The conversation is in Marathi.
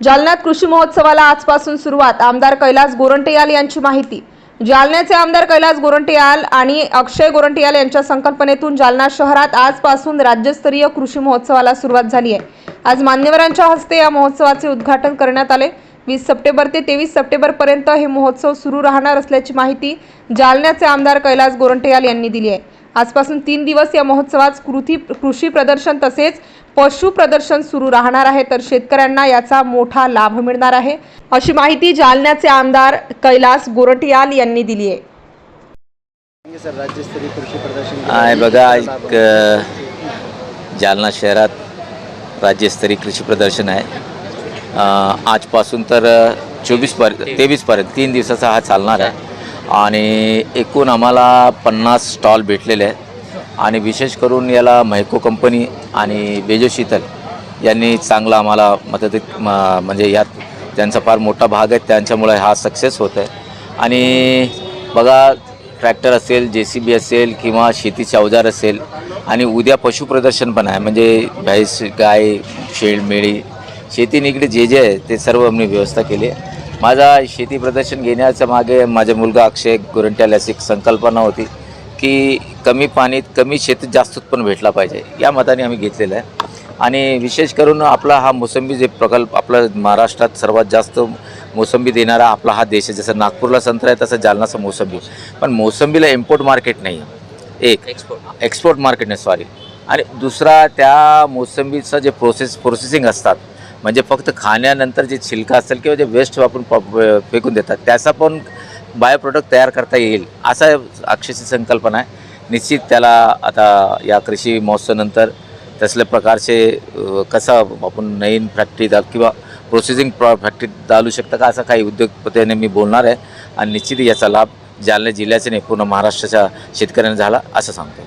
जालन्यात कृषी महोत्सवाला आजपासून सुरुवात. आमदार कैलास गोरंटेयाल यांची माहिती. जालन्याचे आमदार कैलास गोरंटेयाल आणि अक्षय गोरंटेयाल यांच्या संकल्पनेतून जालना शहरात आजपासून राज्यस्तरीय कृषी महोत्सवाला सुरुवात झाली आहे. आज मान्यवरांच्या हस्ते या महोत्सवाचे उद्घाटन करण्यात आले. वीस सप्टेंबर ते तेवीस सप्टेंबरपर्यंत हे महोत्सव सुरू राहणार असल्याची माहिती जालन्याचे आमदार कैलास गोरंटेयाल यांनी दिली आहे. आजपासून तीन दिवस या महोत्सवात कृती कृषी प्रदर्शन तसेच पशु प्रदर्शन सुरू राहणार आहे. तर शेतकऱ्यांना याचा मोठा लाभ मिळणार आहे. अशी माहिती जालन्याचे आमदार कैलास गोरटियाल यांनी दिली आहे. सांगे सर राज्यस्तरीय कृषी प्रदर्शन आहे बघा एक जालना शहरात राज्यस्तरीय कृषी प्रदर्शन आहे. आजपासून तर चोवीसपर्यंत तेवीसपर्यंत तीन दिवसाचा हा चालणार आहे. आणि एकूण आम्हाला पन्नास स्टॉल भेटलेले आहेत. आणि विशेष करून याला म्हैको कंपनी आणि बेजो शीतल यांनी चांगला आम्हाला मदत म्हणजे यात त्यांचा फार मोठा भाग आहे. त्यांच्यामुळे हा सक्सेस होत आहे. आणि बघा ट्रॅक्टर असेल जे सी बी असेल किंवा शेतीचे अवजार असेल आणि उद्या पशुप्रदर्शन पण आहे. म्हणजे भैस गाय शेळ मेळी शेती निगडीत जे जे आहे ते सर्व आम्ही व्यवस्था केली आहे. माझा शेती प्रदर्शन घेण्याच्या मागे माझा मुलगा अक्षय गोरंट्याला एक संकल्पना होती की कमी पाणीत कमी शेतीत जास्त उत्पन्न भेटला पाहिजे. या मताने आम्ही घेतलेलं आहे. आणि विशेष करून आपला हा मोसंबी जे प्रकल्प आपला महाराष्ट्रात सर्वात जास्त मोसंबी देणारा आपला हा देश आहे. जसं नागपूरला संत्रा आहे तसं जालनाचं मोसंबी पण मोसंबीला इम्पोर्ट मार्केट नाही एक. एक्सपोर्ट एक्सपोर्ट मार्केट नाही सॉरी आणि दुसरा त्या मोसंबीचं जे प्रोसेस प्रोसेसिंग असतात म्हणजे फक्त खाण्यानंतर जे छिलका असेल किंवा जे वेस्ट वापरून प- फेकून देतात त्याचा पण बाय प्रोडक्ट तयार करता येईल असा अक्षरची संकल्पना आहे. निश्चित त्याला आता या कृषी महोत्सवानंतर तसल्या प्रकारचे कसा आपण नवीन फॅक्टरी दा किंवा प्रोसेसिंग प्र फॅक्टरी चालू शकता का असा काही उद्योगपतीने मी बोलणार आहे. आणि निश्चित याचा लाभ जालना जिल्ह्याचे नाही पूर्ण महाराष्ट्राच्या शेतकऱ्यांना झाला असं सांगतो.